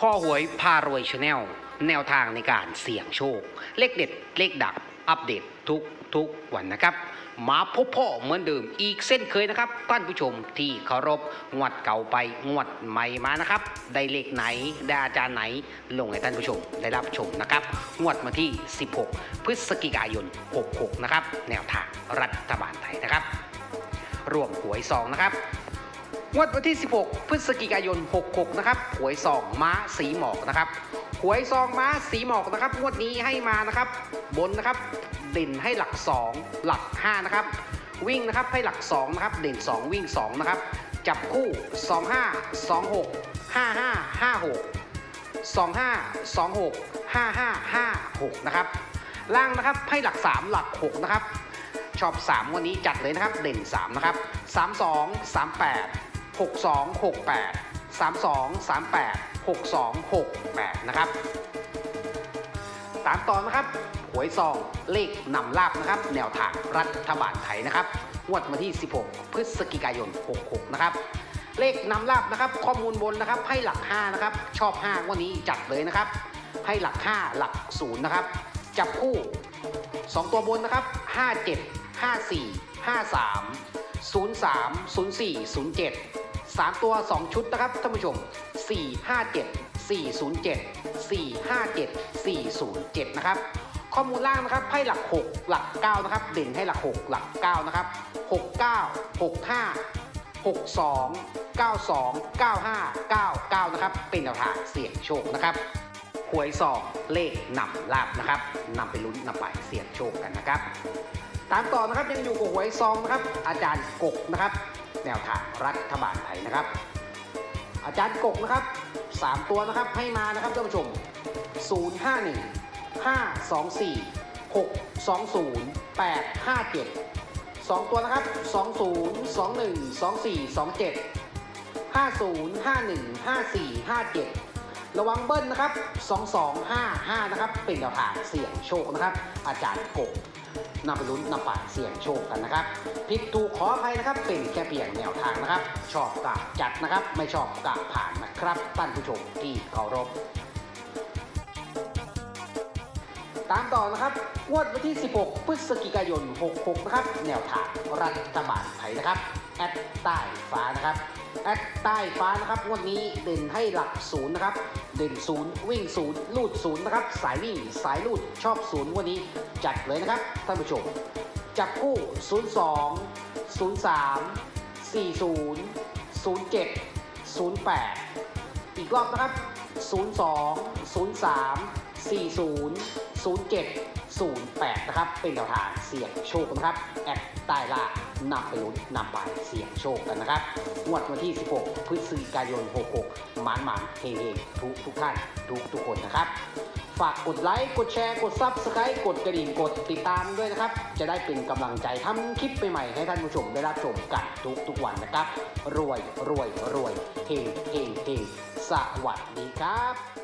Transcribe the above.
ข้อหวยพารวยชาแนลแนวทางในการเสี่ยงโชค เลขเด็ด เลขดับ อัปเดตทุกทุกวันนะครับ มาพบพ่อเหมือนเดิมอีกเส้นเคยนะครับ ท่านผู้ชมที่เคารพงวดเก่าไปงวดใหม่มานะครับ ได้เลขไหน ได้อาจารย์ไหน ลงให้ท่านผู้ชมได้รับชมนะครับ งวดมาที่ 16 พฤศจิกายน 66 นะครับ แนวทางรัฐบาลไทยนะครับ รวมหวยซองนะครับ งวดวันที่ 16 พฤศจิกายน 66 นะครับ หวยซองม้าสีหมอกนะครับ หวยซองม้าสีหมอกนะครับ งวดนี้ให้มานะครับ บนนะครับ เด่นให้หลัก 2 หลัก 5 นะครับ วิ่งนะครับให้หลัก 2 นะครับ เด่น 2 วิ่ง 2 นะครับ จับคู่ 25 26 55 56 25 26 55 56 นะครับ ล่างนะครับให้หลัก 3 หลัก 6 นะครับชอบ 3 วันนี้จัดเลยนะครับ เด่น 3 นะครับ 32 38 62 68 32 38 62 68 นะครับ ตามต่อนะครับ หวยซองเลขนำลาบนะครับ แนวทางรัฐบาลไทยนะครับงวดวันที่ 16 พฤศจิกายน 66 นะครับ เลขนำลาบนะครับ ข้อมูลบนนะครับ ให้หลัก 5 นะครับ ชอบ 5 วันนี้จัดเลยนะครับ ให้หลัก 5 หลัก 0 นะครับ จับคู่ 2 ตัวบนนะครับ 57 54 53 03 04 07 3 ตัว 2 ชุดนะครับท่านผู้ชม 457 407 457 407 นะครับ ข้อมูลล่างนะครับให้หลัก 6 หลัก 9 นะครับ เด่นให้หลัก 6 หลัก 9 นะครับ 69 65 62 92 95 99 นะครับ เป็นแนวทางเสี่ยงโชคนะครับหวยซองเลขนำลาบนะครับนำไปลุ้นนำไปเสี่ยงโชคกันนะครับ ตามต่อนะครับยังอยู่กับหวยซองนะครับ อาจารย์กกนะครับ แนวทางรัฐบาลไทยนะครับ อาจารย์กกนะครับ 3 ตัวนะครับให้มานะครับท่านผู้ชม 051 524 620 857 2 ตัวนะครับ 20 21 24 27 50 51 54 57 ระวังเบิ้ลนะครับ 2255 นะครับ เป็นแนวทางเสี่ยงโชคนะครับ อาจารย์กบนำไปลุ้นนำไปเสี่ยงโชคกันนะครับผิดถูกขออภัยนะครับ เป็นแค่เพียงแนวทางนะครับ ชอบกะจัดนะครับ ไม่ชอบกะผ่านนะครับท่านผู้ชมที่เคารพ ตามต่อนะครับงวดวันที่ 16 พฤศจิกายน 66 นะครับ แนวทางรัฐบาลไทยนะครับ แอดใต้ฟ้านะครับ แอดใต้ฟ้านะครับงวดนี้เด่นให้หลักศูนย์นะครับ เด่นศูนย์วิ่งศูนย์ลูดศูนย์นะครับ สายวิ่งสายลูดชอบศูนย์วันนี้จัดเลยนะครับท่านผู้ชม จับคู่ 02 03 40 07 08 อีกรอบนะครับ 02 03 40 07 08 นะครับ เป็นแนวทางเสี่ยงโชคนะครับ แอดใต้ล่านำไปลุ้นนำไปเสี่ยงโชคกันนะครับงวดวันที่ 16 พฤศจิกายน 66 หมานหมานเฮงเฮทุกทุกท่านทุกทุกคนนะครับ ฝากกดไลค์ กดแชร์ กดซับสไครต์กดกระดิ่ง กดติดตามด้วยนะครับ จะได้เป็นกำลังใจทำคลิปใหม่ๆให้ท่านผู้ชมได้รับชมกันทุกทุกวันนะครับ รวยรวยรวยเฮงเฮงเฮงสวัสดีครับ